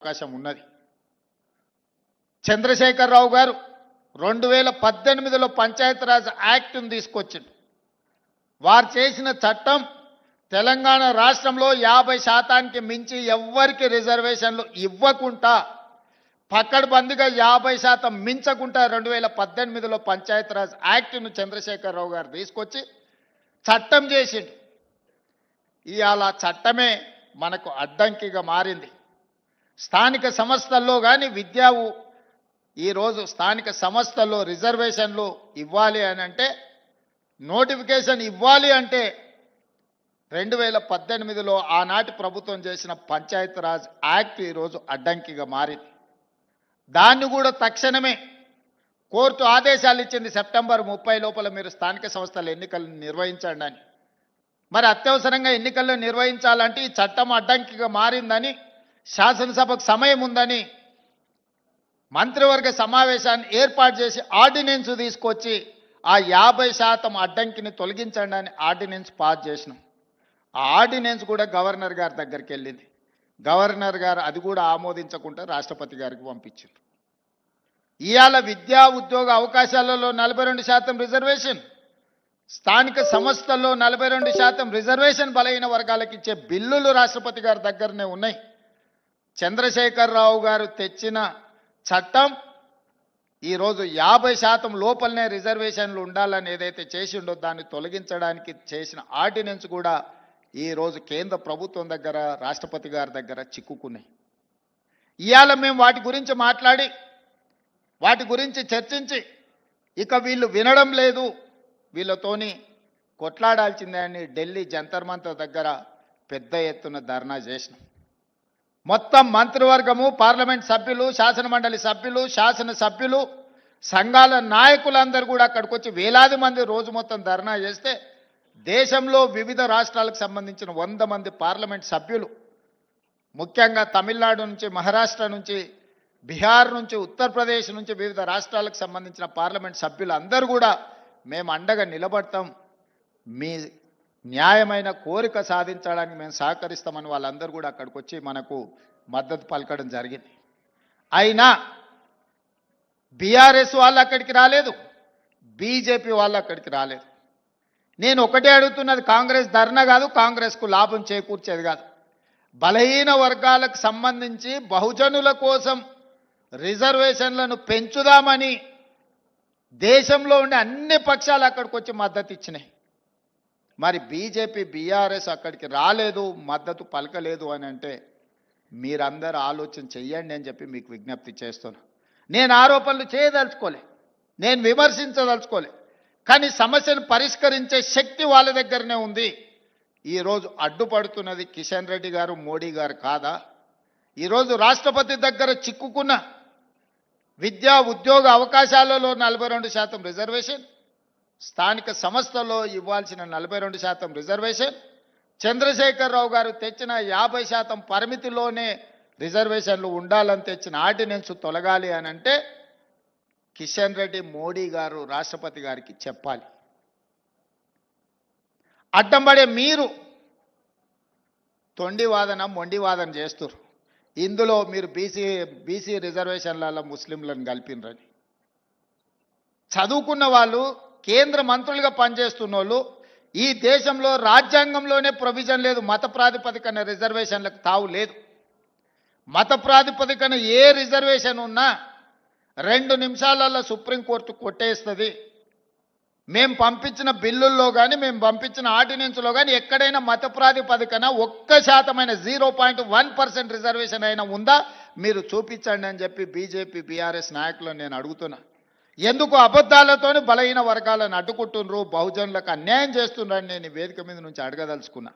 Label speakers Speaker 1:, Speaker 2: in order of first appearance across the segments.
Speaker 1: అవకాశం ఉన్నది. చంద్రశేఖరరావు గారు రెండు వేల పద్దెనిమిదిలో పంచాయతీరాజ్ యాక్ట్ను తీసుకొచ్చిండు. వారు చేసిన చట్టం తెలంగాణ రాష్ట్రంలో యాభై శాతానికి మించి ఎవ్వరికి రిజర్వేషన్లు ఇవ్వకుండా పక్కడబందిగా యాభై శాతం మించకుండా రెండు వేల పద్దెనిమిదిలో పంచాయతీరాజ్ యాక్ట్ను చంద్రశేఖరరావు గారు తీసుకొచ్చి చట్టం చేసిండు. ఇవాళ చట్టమే మనకు అడ్డంకిగా మారింది. స్థానిక సంస్థల్లో కానీ విద్యా ఈరోజు స్థానిక సంస్థల్లో రిజర్వేషన్లు ఇవ్వాలి అని అంటే నోటిఫికేషన్ ఇవ్వాలి అంటే రెండు వేల పద్దెనిమిదిలో ఆనాటి ప్రభుత్వం చేసిన పంచాయతీరాజ్ యాక్ట్ ఈరోజు అడ్డంకిగా మారింది. దాన్ని కూడా తక్షణమే కోర్టు ఆదేశాలు ఇచ్చింది సెప్టెంబర్ ముప్పై లోపల మీరు స్థానిక సంస్థల ఎన్నికలు నిర్వహించండి అని. మరి అత్యవసరంగా ఎన్నికల్లో నిర్వహించాలంటే ఈ చట్టం అడ్డంకిగా మారిందని శాసనసభకు సమయం ఉందని మంత్రివర్గ సమావేశాన్ని ఏర్పాటు చేసి ఆర్డినెన్స్ తీసుకొచ్చి ఆ యాభై శాతం అడ్డంకిని తొలగించండి అని ఆర్డినెన్స్ పాస్ చేసినాం. ఆ ఆర్డినెన్స్ కూడా గవర్నర్ గారి దగ్గరికి వెళ్ళింది. గవర్నర్ గారు అది కూడా ఆమోదించకుండా రాష్ట్రపతి గారికి పంపించారు. ఇవాళ విద్యా ఉద్యోగ అవకాశాలలో నలభై రెండు శాతం రిజర్వేషన్ స్థానిక సంస్థల్లో నలభై రెండు శాతం రిజర్వేషన్ బలహీన వర్గాలకు ఇచ్చే బిల్లులు రాష్ట్రపతి గారి దగ్గరనే ఉన్నాయి. చంద్రశేఖరరావు గారు తెచ్చిన చట్టం ఈరోజు యాభై శాతం లోపలనే రిజర్వేషన్లు ఉండాలని ఏదైతే చేసిండో దాన్ని తొలగించడానికి చేసిన ఆర్డినెన్స్ కూడా ఈరోజు కేంద్ర ప్రభుత్వం దగ్గర రాష్ట్రపతి గారి దగ్గర చిక్కుకున్నాయి. ఇవాళ మేము వాటి గురించి మాట్లాడి వాటి గురించి చర్చించి ఇక వీళ్ళు వినడం లేదు. వీళ్ళతోని కొట్లాడాల్సిందే అని ఢిల్లీ జంతర్ మంతర్ దగ్గర పెద్ద ఎత్తున ధర్నా చేసినాం. మొత్తం మంత్రివర్గము పార్లమెంట్ సభ్యులు శాసనమండలి సభ్యులు శాసన సభ్యులు సంఘాల నాయకులందరూ కూడా అక్కడికి వచ్చి వేలాది మంది రోజు మొత్తం ధర్నా చేస్తే దేశంలో వివిధ రాష్ట్రాలకు సంబంధించిన వంద మంది పార్లమెంట్ సభ్యులు ముఖ్యంగా తమిళనాడు నుంచి మహారాష్ట్ర నుంచి బీహార్ నుంచి ఉత్తరప్రదేశ్ నుంచి వివిధ రాష్ట్రాలకు సంబంధించిన పార్లమెంట్ సభ్యులు అందరూ కూడా మేము అండగా నిలబడతాం. మీ న్యాయమైన కోరిక సాధించడానికి మేము సహకరిస్తామని వాళ్ళందరూ కూడా అక్కడికి వచ్చి మనకు మద్దతు పలకడం జరిగింది. అయినా బీఆర్ఎస్ వాళ్ళు అక్కడికి రాలేదు. బీజేపీ వాళ్ళు అక్కడికి రాలేదు. నేను ఒకటే అడుగుతున్నది కాంగ్రెస్ ధర్నా కాదు కాంగ్రెస్కు లాభం చేకూర్చేది కాదు. బలహీన వర్గాలకు సంబంధించి బహుజనుల కోసం రిజర్వేషన్లను పెంచుదామని దేశంలో ఉండే అన్ని పక్షాలు అక్కడికి వచ్చి మద్దతు ఇచ్చినాయి. మరి బీజేపీ బీఆర్ఎస్ అక్కడికి రాలేదు మద్దతు పలకలేదు అని అంటే మీరందరూ ఆలోచన చెయ్యండి అని చెప్పి మీకు విజ్ఞప్తి చేస్తున్నా. నేను ఆరోపణలు చేయదలుచుకోలే. నేను విమర్శించదలుచుకోలే. కానీ సమస్యను పరిష్కరించే శక్తి వాళ్ళ దగ్గరనే ఉంది. ఈరోజు అడ్డుపడుతున్నది కిషన్ రెడ్డి గారు మోడీ గారు కాదా? ఈరోజు రాష్ట్రపతి దగ్గర చిక్కుకున్న విద్యా ఉద్యోగ అవకాశాలలో నలభై రెండు శాతం రిజర్వేషన్ స్థానిక సంస్థలో ఇవ్వాల్సిన నలభై రెండు శాతం రిజర్వేషన్. చంద్రశేఖరరావు గారు తెచ్చిన యాభై శాతం పరిమితిలోనే రిజర్వేషన్లు ఉండాలని తెచ్చిన ఆర్డినెన్స్ తొలగాలి అని అంటే కిషన్ రెడ్డి మోడీ గారు రాష్ట్రపతి గారికి చెప్పాలి. అడ్డం పడే మీరు తొండి వాదన మొండి వాదన చేస్తారు ఇందులో మీరు బీసీ బీసీ రిజర్వేషన్లలో ముస్లింలను కలిపినరని. చదువుకున్న వాళ్ళు కేంద్ర మంత్రులుగా పనిచేస్తున్న వాళ్ళు ఈ దేశంలో రాజ్యాంగంలోనే ప్రొవిజన్ లేదు మత ప్రాతిపదికన రిజర్వేషన్లకు తావు లేదు. మత ప్రాతిపదికన ఏ రిజర్వేషన్ ఉన్నా రెండు నిమిషాలలో సుప్రీంకోర్టు కొట్టేస్తుంది. మేము పంపించిన బిల్లుల్లో కానీ మేము పంపించిన ఆర్డినెన్స్లో కానీ ఎక్కడైనా మత ప్రాతిపదికన ఒక్క శాతమైన zero point one percent reservation అయినా ఉందా? మీరు చూపించండి అని చెప్పి బీజేపీ బీఆర్ఎస్ నాయకులను నేను అడుగుతున్నా. ఎందుకు అబద్ధాలతోని బలహీన వర్గాలను అడ్డుకుంటున్నారు బహుజనులకు అన్యాయం చేస్తున్నారని నేను ఈ వేదిక మీద నుంచి అడగదలుచుకున్నా.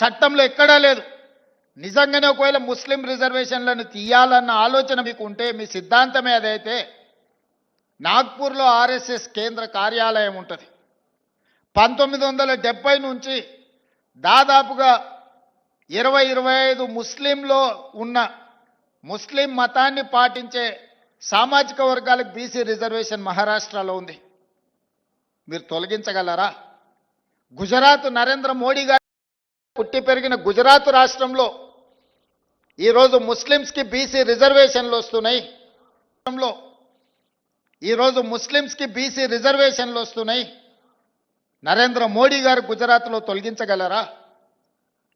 Speaker 1: చట్టంలో ఎక్కడా లేదు. నిజంగానే ఒకవేళ ముస్లిం రిజర్వేషన్లను తీయాలన్న ఆలోచన మీకు ఉంటే మీ సిద్ధాంతమే ఏదైతే నాగ్పూర్లో ఆర్ఎస్ఎస్ కేంద్ర కార్యాలయం ఉంటుంది. పంతొమ్మిది వందల డెబ్బై నుంచి దాదాపుగా ఇరవై ఇరవై ఐదు ముస్లింలో ఉన్న ముస్లిం మతాన్ని పాటించే సామాజిక వర్గాలకు బీసీ రిజర్వేషన్ మహారాష్ట్రలో ఉంది. మీరు తొలగించగలరా? గుజరాత్ నరేంద్ర మోడీ గారు పుట్టి పెరిగిన గుజరాత్ రాష్ట్రంలో ఈరోజు ముస్లిమ్స్కి బీసీ రిజర్వేషన్లు వస్తున్నాయి. రాష్ట్రంలో ఈరోజు ముస్లిమ్స్కి బీసీ రిజర్వేషన్లు వస్తున్నాయి. నరేంద్ర మోడీ గారు గుజరాత్లో తొలగించగలరా?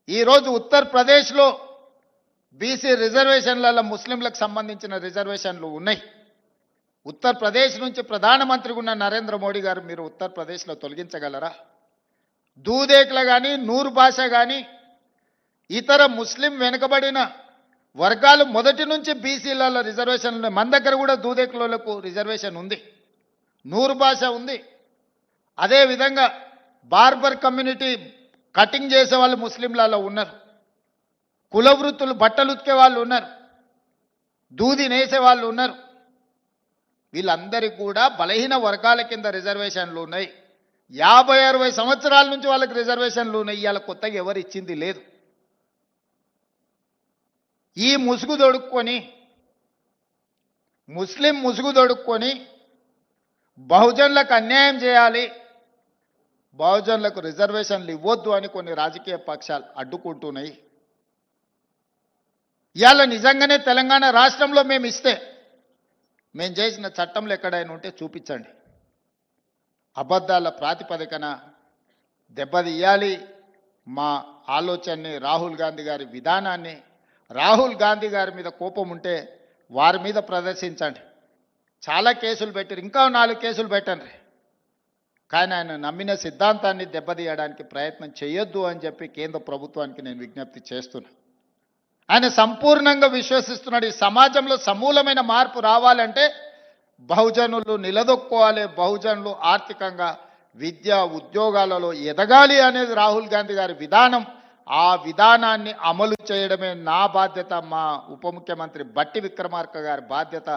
Speaker 1: ఈరోజు ఉత్తరప్రదేశ్లో బీసీ రిజర్వేషన్లలో ముస్లింలకు సంబంధించిన రిజర్వేషన్లు ఉన్నాయి. ఉత్తరప్రదేశ్ నుంచి ప్రధానమంత్రిగా ఉన్న నరేంద్ర మోడీ గారు మీరు ఉత్తరప్రదేశ్లో తొలగించగలరా? దూదేకుల కానీ నూరు భాష కానీ ఇతర ముస్లిం వెనుకబడిన వర్గాలు మొదటి నుంచి బీసీలలో రిజర్వేషన్ ఉన్నాయి. మన దగ్గర కూడా దూదేకులకు రిజర్వేషన్ ఉంది. నూరు భాష ఉంది. అదేవిధంగా బార్బర్ కమ్యూనిటీ కటింగ్ చేసే వాళ్ళు ముస్లింలలో ఉన్నారు. కుల వృత్తులు బట్టలు ఉతికే వాళ్ళు ఉన్నారు. దూది నేసే వాళ్ళు ఉన్నారు. వీళ్ళందరికీ కూడా బలహీన వర్గాల కింద రిజర్వేషన్లు ఉన్నాయి. యాభై అరవై సంవత్సరాల నుంచి వాళ్ళకి రిజర్వేషన్లు ఉన్నాయి. ఇవాళ కొత్తగా ఎవరు ఇచ్చింది లేదు. ఈ ముసుగు దొడుక్కొని ముస్లిం ముసుగు దొడుక్కొని బహుజనులకు అన్యాయం చేయాలి బహుజనులకు రిజర్వేషన్లు ఇవ్వద్దు అని కొన్ని రాజకీయ పక్షాలు అడ్డుకుంటున్నాయి. ఇవాళ నిజంగానే తెలంగాణ రాష్ట్రంలో మేము ఇస్తే మేము చేసిన చట్టంలో ఎక్కడైనా ఉంటే చూపించండి. అబద్ధాల ప్రాతిపదికన దెబ్బతీయాలి మా ఆలోచనని రాహుల్ గాంధీ గారి విధానాన్ని రాహుల్ గాంధీ గారి మీద కోపం ఉంటే వారి మీద ప్రదర్శించండి. చాలా కేసులు పెట్టారు ఇంకా నాలుగు కేసులు పెట్టండి. కానీ ఆయన నమ్మిన సిద్ధాంతాన్ని దెబ్బతీయడానికి ప్రయత్నం చేయొద్దు అని చెప్పి కేంద్ర ప్రభుత్వానికి నేను విజ్ఞప్తి చేస్తున్నా. ఆయన సంపూర్ణంగా విశ్వసిస్తున్నాడు. ఈ సమాజంలో సమూలమైన మార్పు రావాలంటే బహుజనులు నిలదొక్కోవాలి బహుజనులు ఆర్థికంగా విద్య ఉద్యోగాలలో ఎదగాలి అనేది రాహుల్ గాంధీ గారి విధానం. ఆ విధానాన్ని అమలు చేయడమే నా బాధ్యత మా ఉప ముఖ్యమంత్రి బట్టి విక్రమార్క గారి బాధ్యత.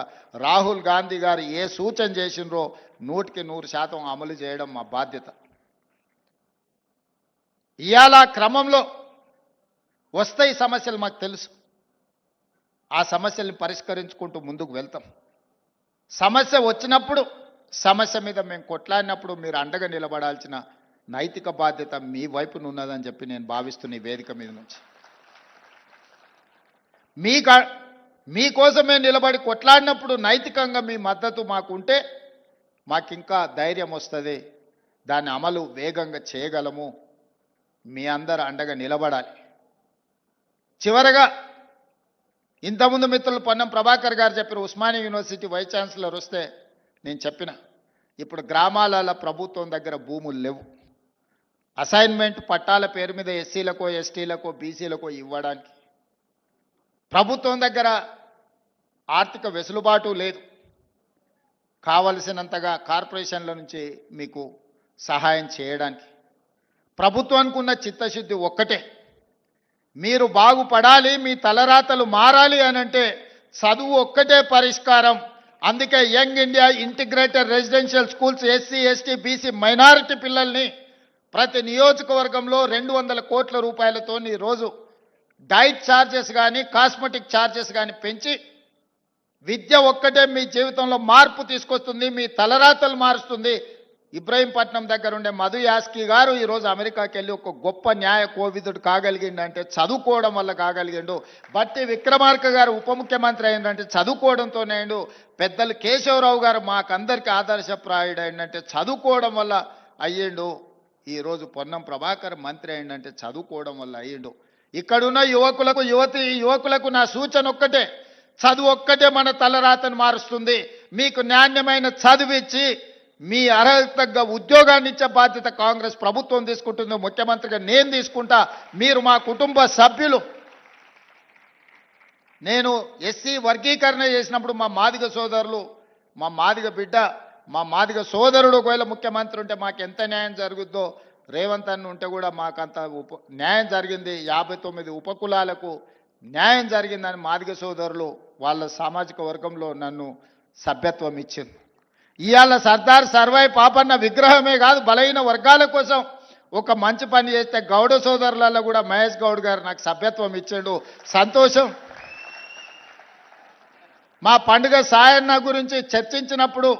Speaker 1: రాహుల్ గాంధీ గారు ఏ సూచన చేసినరో నూటికి నూరు శాతం అమలు చేయడం మా బాధ్యత. ఇవాళ క్రమంలో వస్తాయి సమస్యలు మాకు తెలుసు. ఆ సమస్యల్ని పరిష్కరించుకుంటూ ముందుకు వెళ్తాం. సమస్య వచ్చినప్పుడు సమస్య మీద మేము కొట్లాడినప్పుడు మీరు అండగా నిలబడాల్సిన నైతిక బాధ్యత మీ వైపున ఉన్నదని చెప్పి నేను భావిస్తున్న ఈ వేదిక మీద నుంచి. మీ మీకోసమే నిలబడి కొట్లాడినప్పుడు నైతికంగా మీ మద్దతు మాకు ఉంటే మాకు ఇంకా ధైర్యం వస్తుంది. దాని అమలు వేగంగా చేయగలము. మీ అందరు అండగా నిలబడాలి. చివరగా ఇంతకుముందు మిత్రులు పొన్నం ప్రభాకర్ గారు చెప్పిన ఉస్మానియా యూనివర్సిటీ వైస్ ఛాన్సలర్ వస్తే నేను చెప్పిన ఇప్పుడు గ్రామాలలో ప్రభుత్వం దగ్గర భూములు లేవు. అసైన్మెంట్ పట్టాల పేరు మీద ఎస్సీలకో ఎస్టీలకో బీసీలకో ఇవ్వడానికి ప్రభుత్వం దగ్గర ఆర్థిక వెసులుబాటు లేదు. కావలసినంతగా కార్పొరేషన్ల నుంచి మీకు సహాయం చేయడానికి ప్రభుత్వానికి ఉన్న చిత్తశుద్ధి ఒక్కటే. మీరు బాగుపడాలి మీ తలరాతలు మారాలి అని అంటే చదువు ఒక్కటే పరిష్కారం. అందుకే young India integrated residential schools SC ST BC minority పిల్లల్ని ప్రతి నియోజకవర్గంలో రెండు వందల కోట్ల రూపాయలతో రోజు డైట్ ఛార్జెస్ కానీ కాస్మెటిక్ ఛార్జెస్ కానీ పెంచి విద్య ఒక్కటే మీ జీవితంలో మార్పు తీసుకొస్తుంది మీ తలరాతలు మారుస్తుంది. ఇబ్రహీంపట్నం దగ్గర ఉండే మధు యాస్కి గారు ఈరోజు అమెరికాకి వెళ్ళి ఒక గొప్ప న్యాయ కోవిదుడు కాగలిగిండంటే చదువుకోవడం వల్ల కాగలిగిండు. బట్టి విక్రమార్క గారు ఉప ముఖ్యమంత్రి అయిందంటే చదువుకోవడంతోనే అయిండు. పెద్దలు కేశవరావు గారు మాకందరికి ఆదర్శప్రాయుడు అయిందంటే చదువుకోవడం వల్ల అయ్యిండు. ఈరోజు పొన్నం ప్రభాకర్ మంత్రి అయిందంటే చదువుకోవడం వల్ల అయ్యిండు. ఇక్కడున్న యువకులకు యువతి యువకులకు నా సూచన ఒక్కటే. చదువు ఒక్కటే మన తలరాతను మారుస్తుంది. మీకు నాణ్యమైన చదువు ఇచ్చి మీ అర్హత ఉద్యోగాన్ని ఇచ్చే బాధ్యత కాంగ్రెస్ ప్రభుత్వం తీసుకుంటుంది ముఖ్యమంత్రిగా నేను తీసుకుంటా. మీరు మా కుటుంబ సభ్యులు. నేను ఎస్సీ వర్గీకరణ చేసినప్పుడు మా మాదిగ సోదరులు మా మాదిగ బిడ్డ మా మాదిగ సోదరుడు ఒకవేళ ముఖ్యమంత్రి ఉంటే మాకు ఎంత న్యాయం జరుగుద్దో రేవంత్ అన్న ఉంటే కూడా మాకంత ఉప న్యాయం జరిగింది. యాభై తొమ్మిది ఉపకులాలకు న్యాయం జరిగిందని మాదిగ సోదరులు వాళ్ళ సామాజిక వర్గంలో నన్ను సభ్యత్వం ఇచ్చింది. ఇవాళ సర్దార్ సర్వాయి పాపన్న విగ్రహమే కాదు బలహీన వర్గాల కోసం ఒక మంచి పని చేస్తే గౌడ సోదరులలో కూడా మహేష్ గౌడ్ గారు నాకు సభ్యత్వం ఇచ్చాడు. సంతోషం. మా పండుగ సాయన్న గురించి చర్చించినప్పుడు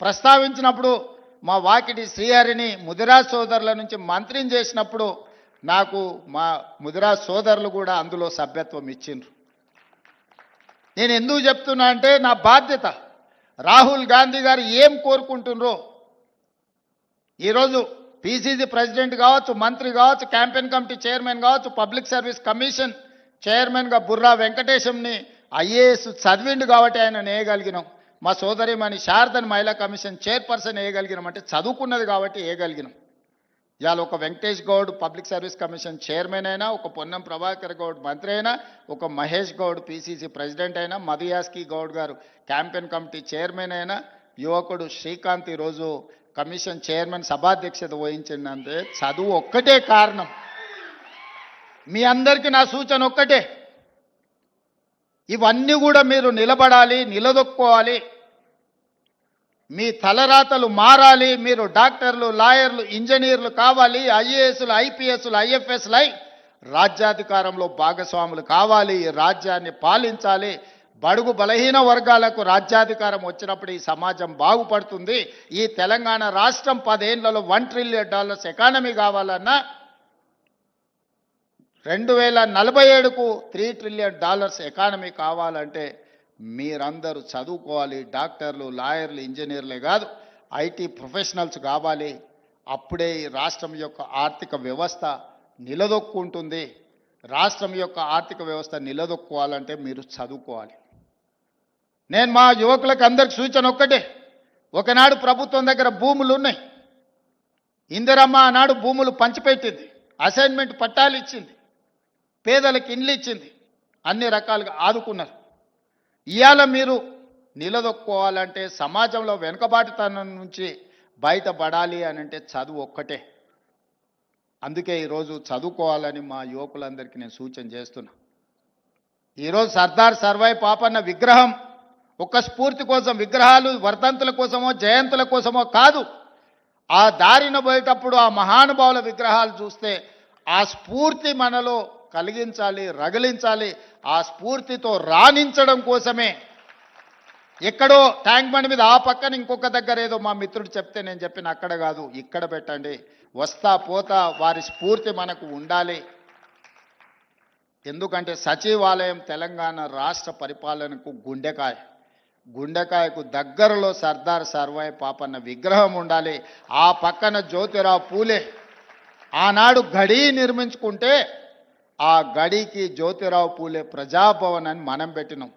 Speaker 1: ప్రస్తావించినప్పుడు మా వాకిటి శ్రీహరిని ముదిరాజ్ సోదరుల నుంచి మంత్రిని చేసినప్పుడు నాకు మా ముదిరాజ్ సోదరులు కూడా అందులో సభ్యత్వం ఇచ్చిండ్రు. నేను ఎందుకు చెప్తున్నా అంటే నా బాధ్యత రాహుల్ గాంధీ గారు ఏం కోరుకుంటున్నారో? ఈరోజు పీసీసీ ప్రెసిడెంట్ కావచ్చు మంత్రి కావచ్చు క్యాంపెయిన్ కమిటీ చైర్మన్ కావచ్చు పబ్లిక్ సర్వీస్ కమిషన్ చైర్మన్గా బుర్రా వెంకటేశంని ఐఏఎస్ చదివిండు కాబట్టి ఆయన వేయగలిగినాం మా సోదరిమణి శారదని మహిళా కమిషన్ చైర్పర్సన్ వేయగలిగినాం అంటే చదువుకున్నది కాబట్టి వేయగలిగినాం ఇవాళ ఒక Venkatesh Goud public service commission chairman అయినా ఒక పొన్నం ప్రభాకర్ గౌడ్ మంత్రి అయినా ఒక మహేష్ గౌడ్ పీసీసీ ప్రెసిడెంట్ అయినా మధుయాస్కి గౌడ్ గారు క్యాంపెయిన్ కమిటీ చైర్మన్ అయినా యువకుడు శ్రీకాంత్ ఈరోజు కమిషన్ చైర్మన్ సభాధ్యక్షత వహించిందంటే చదువు ఒక్కటే కారణం. మీ అందరికీ నా సూచన ఒక్కటే. ఇవన్నీ కూడా మీరు నిలబడాలి నిలదొక్కోవాలి. మీ తలరాతలు మారాలి మీరు డాక్టర్లు లాయర్లు ఇంజనీర్లు కావాలి ఐఏఎస్లు ఐపీఎస్లు ఐఎఫ్ఎస్లు అయి రాజ్యాధికారంలో భాగస్వాములు కావాలి ఈ రాజ్యాన్ని పాలించాలి. బడుగు బలహీన వర్గాలకు రాజ్యాధికారం వచ్చినప్పుడు ఈ సమాజం బాగుపడుతుంది. ఈ తెలంగాణ రాష్ట్రం పదేళ్ళలో వన్ ట్రిలియన్ డాలర్స్ ఎకానమీ కావాలన్నా రెండు వేల నలభై ఏడుకు త్రీ ట్రిలియన్ డాలర్స్ ఎకానమీ కావాలంటే మీరందరూ చదువుకోవాలి డాక్టర్లు లాయర్లు ఇంజనీర్లే కాదు ఐటీ ప్రొఫెషనల్స్ కావాలి. అప్పుడే ఈ రాష్ట్రం యొక్క ఆర్థిక వ్యవస్థ నిలదొక్కుంటుంది. రాష్ట్రం యొక్క ఆర్థిక వ్యవస్థ నిలదొక్కోవాలంటే మీరు చదువుకోవాలి. నేను మా యువకులకు అందరికి సూచన ఒక్కటే. ఒకనాడు ప్రభుత్వం దగ్గర భూములు ఉన్నాయి. ఇందిరమ్మ ఆనాడు భూములు పంచిపెట్టింది. అసైన్మెంట్ పట్టాలు ఇచ్చింది. పేదలకు ఇండ్లు ఇచ్చింది. అన్ని రకాలుగా ఆదుకున్నారు. ఇవాళ మీరు నిలదొక్కోవాలంటే సమాజంలో వెనుకబాటుతనం నుంచి బయటపడాలి అని అంటే చదువు ఒక్కటే. అందుకే ఈరోజు చదువుకోవాలని మా యువకులందరికీ నేను సూచన చేస్తున్నా. ఈరోజు సర్దార్ సర్వాయి పాపన్న విగ్రహం ఒక స్ఫూర్తి కోసం విగ్రహాలు వర్ధంతుల కోసమో జయంతుల కోసమో కాదు. ఆ దారిన పోయేటప్పుడు ఆ మహానుభావుల విగ్రహాలు చూస్తే ఆ స్ఫూర్తి మనలో కలిగించాలి రగిలించాలి ఆ స్ఫూర్తితో రాణించడం కోసమే. ఎక్కడో ట్యాంక్ బండ్ మీద ఆ పక్కన ఇంకొక దగ్గర ఏదో మా మిత్రుడు చెప్తే నేను చెప్పిన అక్కడ కాదు ఇక్కడ పెట్టండి. వస్తా పోతా వారి స్ఫూర్తి మనకు ఉండాలి. ఎందుకంటే సచివాలయం తెలంగాణ రాష్ట్ర పరిపాలనకు గుండెకాయ. గుండెకాయకు దగ్గరలో సర్దార్ సర్వాయి పాపన్న విగ్రహం ఉండాలి. ఆ పక్కన జ్యోతిరావు పూలే. ఆనాడు గడి నిర్మించుకుంటే ఆ గడికి జ్యోతిరావు పూలే ప్రజాభవన్ అని మనం పెట్టినాం.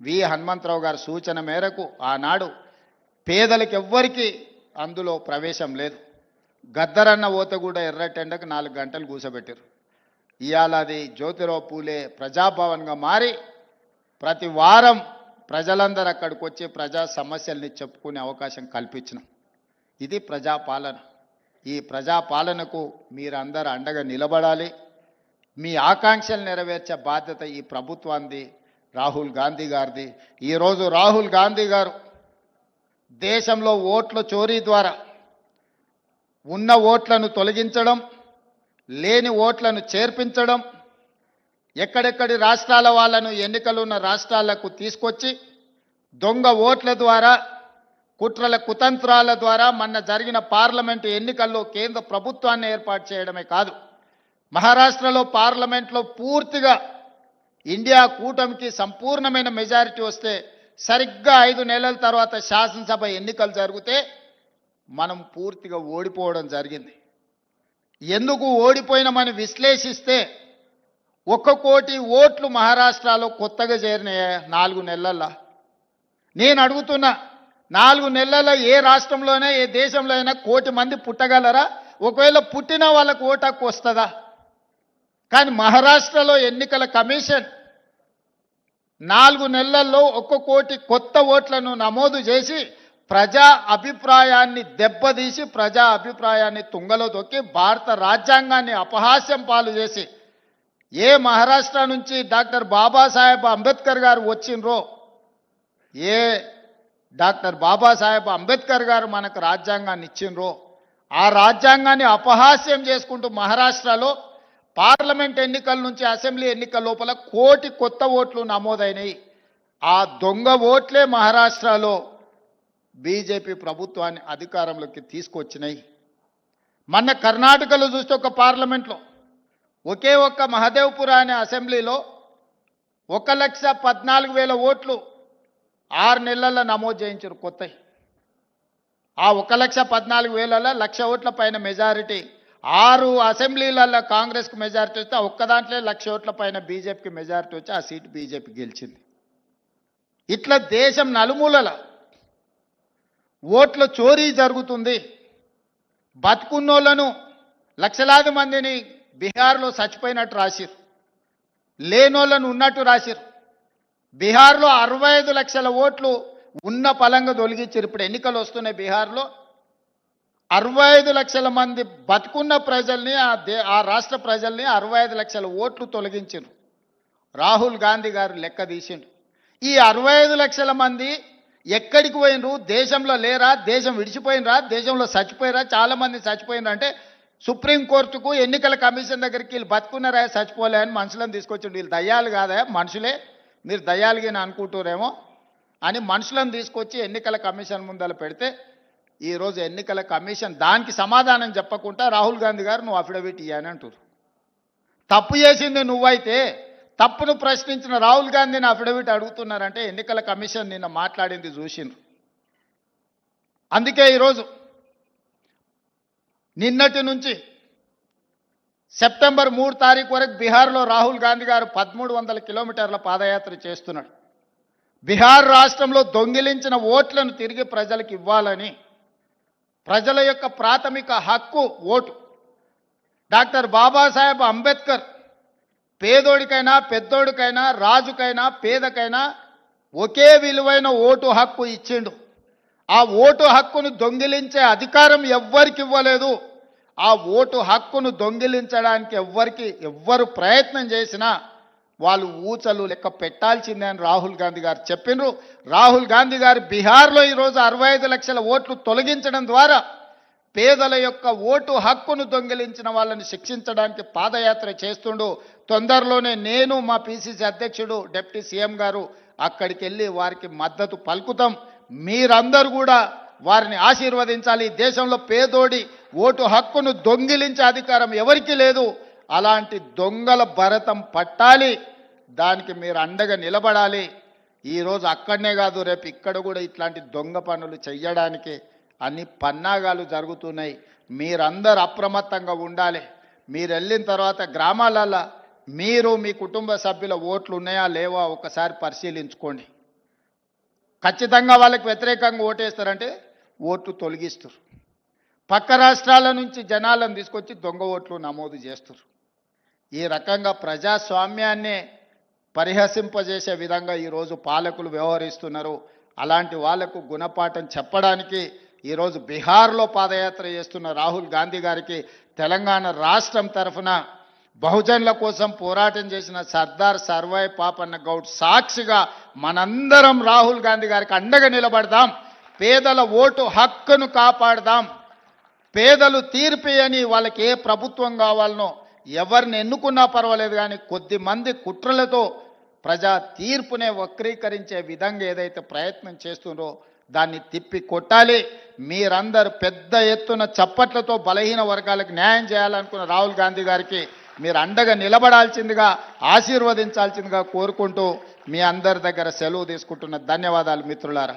Speaker 1: వి. హనుమంతరావు గారి సూచన మేరకు ఆనాడు పేదలకు ఎవ్వరికీ అందులో ప్రవేశం లేదు. గద్దరన్న ఓత కూడా ఎర్రటెండకు నాలుగు గంటలు కూసబెట్టారు. ఇవాళ అది జ్యోతిరావు పూలే ప్రజాభవన్గా మారి ప్రతి వారం ప్రజలందరూ అక్కడికి వచ్చి ప్రజా సమస్యల్ని చెప్పుకునే అవకాశం కల్పించినాం. ఇది ప్రజాపాలన. ఈ ప్రజాపాలనకు మీరందరూ అండగా నిలబడాలి. మీ ఆకాంక్షలు నెరవేర్చే బాధ్యత ఈ ప్రభుత్వాన్ని రాహుల్ గాంధీ గారిది. ఈరోజు రాహుల్ గాంధీ గారు దేశంలో ఓట్ల చోరీ ద్వారా ఉన్న ఓట్లను తొలగించడం లేని ఓట్లను చేర్పించడం ఎక్కడెక్కడి రాష్ట్రాల వాళ్ళను ఎన్నికలు ఉన్న రాష్ట్రాలకు తీసుకొచ్చి దొంగ ఓట్ల ద్వారా కుట్రల కుతంత్రాల ద్వారా మొన్న జరిగిన పార్లమెంటు ఎన్నికల్లో కేంద్ర ప్రభుత్వాన్ని ఏర్పాటు చేయడమే కాదు. మహారాష్ట్రలో పార్లమెంట్లో పూర్తిగా ఇండియా కూటమికి సంపూర్ణమైన మెజారిటీ వస్తే సరిగ్గా ఐదు నెలల తర్వాత శాసనసభ ఎన్నికలు జరిగితే మనం పూర్తిగా ఓడిపోవడం జరిగింది. ఎందుకు ఓడిపోయినామని విశ్లేషిస్తే ఒక కోటి ఓట్లు మహారాష్ట్రలో కొత్తగా చేరినాయి నాలుగు నెలల్లో. నేను అడుగుతున్నా నాలుగు నెలల ఏ రాష్ట్రంలోనే ఏ దేశంలో అయినా కోటి మంది పుట్టగలరా? ఒకవేళ పుట్టిన వాళ్ళకు ఓటు హక్కు వస్తుందా? కానీ మహారాష్ట్రలో ఎన్నికల కమిషన్ నాలుగు నెలల్లో ఒక్క కోటి కొత్త ఓట్లను నమోదు చేసి ప్రజా అభిప్రాయాన్ని దెబ్బతీసి ప్రజా అభిప్రాయాన్ని తుంగలో తొక్కి భారత రాజ్యాంగాన్ని అపహాస్యం పాలు చేసి ఏ మహారాష్ట్ర నుంచి డాక్టర్ బాబాసాహెబ్ అంబేద్కర్ గారు వచ్చిండ్రో ఏ డాక్టర్ బాబాసాహెబ్ అంబేద్కర్ గారు మనకు రాజ్యాంగాన్ని ఇచ్చిండ్రో ఆ రాజ్యాంగాన్ని అపహాస్యం చేసుకుంటూ మహారాష్ట్రలో పార్లమెంట్ ఎన్నికల నుంచి అసెంబ్లీ ఎన్నికల లోపల కోటి కొత్త ఓట్లు నమోదైనాయి. ఆ దొంగ ఓట్లే మహారాష్ట్రలో బీజేపీ ప్రభుత్వాన్ని అధికారంలోకి తీసుకొచ్చినాయి. మొన్న కర్ణాటకలో చూస్తే ఒక పార్లమెంట్లో ఒకే ఒక్క మహదేవ్పుర అనే అసెంబ్లీలో ఒక లక్ష పద్నాలుగు వేల ఓట్లు ఆరు నెలల్లో నమోదు చేయించారు కొత్తవి ఆ ఒక లక్ష పద్నాలుగు వేలలో లక్ష ఓట్ల పైన మెజారిటీ ఆరు అసెంబ్లీలలో కాంగ్రెస్కి మెజారిటీ వస్తే ఒక్కదాంట్లో ఒక్క దాంట్లో లక్ష ఓట్ల పైన బీజేపీకి మెజారిటీ వచ్చి ఆ సీటు బీజేపీ గెలిచింది. ఇట్లా దేశం నలుమూలల ఓట్ల చోరీ జరుగుతుంది. బతుకున్నోళ్ళను లక్షలాది మందిని బీహార్లో చచ్చిపోయినట్టు రాసిరు లేనోళ్ళను ఉన్నట్టు రాసిరు బీహార్లో అరవై ఐదు లక్షల ఓట్లు ఉన్న పలంగా తొలగించారు. ఇప్పుడు ఎన్నికలు వస్తున్నాయి బీహార్లో. అరవై ఐదు లక్షల మంది బతుకున్న ప్రజల్ని ఆ దే ఆ రాష్ట్ర ప్రజల్ని అరవై ఐదు లక్షల ఓట్లు తొలగించారు రాహుల్ గాంధీ గారు లెక్క తీసిండు ఈ అరవై ఐదు లక్షల మంది ఎక్కడికి పోయినరు దేశంలో లేరా? దేశం విడిచిపోయినరా దేశంలో చచ్చిపోయినరా చాలా మంది అంటే సుప్రీంకోర్టుకు ఎన్నికల కమిషన్ దగ్గరికి వీళ్ళు బతుకున్నారా చచ్చిపోలే అని మనుషులను తీసుకొచ్చిండు వీళ్ళు దయ్యాలు కాదా? మనుషులే. మీరు దయ్యాలుగా అనుకుంటారేమో అని మనుషులను తీసుకొచ్చి ఎన్నికల కమిషన్ ముందర పెడితే ఈరోజు ఎన్నికల కమిషన్ దానికి సమాధానం చెప్పకుండా రాహుల్ గాంధీ గారు నువ్వు అఫిడవిట్ ఇయ్యని అంటారు తప్పు చేసింది నువ్వైతే తప్పును ప్రశ్నించిన రాహుల్ గాంధీని అఫిడవిట్ అడుగుతున్నారంటే ఎన్నికల కమిషన్ నిన్న మాట్లాడింది చూసిండ్రు. అందుకే ఈరోజు నిన్నటి నుంచి సెప్టెంబర్ మూడు తారీఖు వరకు బీహార్లో రాహుల్ గాంధీ గారు పదమూడు వందల కిలోమీటర్ల పాదయాత్ర చేస్తున్నాడు బీహార్ రాష్ట్రంలో దొంగిలించిన ఓట్లను తిరిగి ప్రజలకు ఇవ్వాలని ప్రజల యొక్క ప్రాథమిక హక్కు ఓటు. డాక్టర్ బాబాసాహెబ్ అంబేద్కర్ పేదోడికైనా పెద్దోడికైనా రాజుకైనా పేదకైనా ఒకే విలువైన ఓటు హక్కు ఇచ్చిండు. ఆ ఓటు హక్కును దొంగిలించే అధికారం ఎవ్వరికి ఇవ్వలేదు. ఆ ఓటు హక్కును దొంగిలించడానికి ఎవ్వరికి ఎవ్వరు ప్రయత్నం చేసినా వాళ్ళు ఊచలు లెక్క పెట్టాల్సిందే అని రాహుల్ గాంధీ గారు చెప్పిండ్రు రాహుల్ గాంధీ గారు బీహార్లో ఈరోజు అరవై ఐదు లక్షల ఓట్లు తొలగించడం ద్వారా పేదల యొక్క ఓటు హక్కును దొంగిలించిన వాళ్ళని శిక్షించడానికి పాదయాత్ర చేస్తుండు. తొందరలోనే నేను మా పిసిసి అధ్యక్షుడు డిప్యూటీ సీఎం గారు అక్కడికి వెళ్ళి వారికి మద్దతు పలుకుతాం. మీరందరూ కూడా వారిని ఆశీర్వదించాలి. దేశంలో పేదోడి ఓటు హక్కును దొంగిలించే అధికారం ఎవరికీ లేదు. అలాంటి దొంగల భరతం పట్టాలి దానికి మీరు అండగా నిలబడాలి. ఈరోజు అక్కడనే కాదు రేపు ఇక్కడ కూడా ఇట్లాంటి దొంగ పనులు చెయ్యడానికి అన్ని పన్నాగాలు జరుగుతున్నాయి. మీరందరూ అప్రమత్తంగా ఉండాలి. మీరు వెళ్ళిన తర్వాత గ్రామాలల్లో మీరు మీ కుటుంబ సభ్యుల ఓట్లు ఉన్నాయా లేవా ఒకసారి పరిశీలించుకోండి. ఖచ్చితంగా వాళ్ళకి వ్యతిరేకంగా ఓటేస్తారంటే ఓట్లు తొలగిస్తారు. పక్క రాష్ట్రాల నుంచి జనాలను తీసుకొచ్చి దొంగ ఓట్లు నమోదు చేస్తారు. ఈ రకంగా ప్రజాస్వామ్యాన్ని పరిహసింపజేసే విధంగా ఈరోజు పాలకులు వ్యవహరిస్తున్నారు. అలాంటి వాళ్ళకు గుణపాఠం చెప్పడానికి ఈరోజు బీహార్లో పాదయాత్ర చేస్తున్న రాహుల్ గాంధీ గారికి తెలంగాణ రాష్ట్రం తరఫున బహుజనుల కోసం పోరాటం చేసిన సర్దార్ సర్వాయ్ పాపన్న గౌడ్ సాక్షిగా మనందరం రాహుల్ గాంధీ గారికి అండగా నిలబడదాం. పేదల ఓటు హక్కును కాపాడదాం. పేదలు తీర్పేయని వాళ్ళకి ఏ ప్రభుత్వం కావాలనో ఎవరిని ఎన్నుకున్నా పర్వాలేదు కానీ కొద్ది మంది కుట్రలతో ప్రజా తీర్పునే వక్రీకరించే విధంగా ఏదైతే ప్రయత్నం చేస్తుందో దాన్ని తిప్పి కొట్టాలి. మీరందరూ పెద్ద ఎత్తున చప్పట్లతో బలహీన వర్గాలకు న్యాయం చేయాలనుకున్న రాహుల్ గాంధీ గారికి మీరు అండగా నిలబడాల్సిందిగా ఆశీర్వదించాల్సిందిగా కోరుకుంటూ మీ అందరి దగ్గర సెలవు తీసుకుంటున్న ధన్యవాదాలు మిత్రులారా.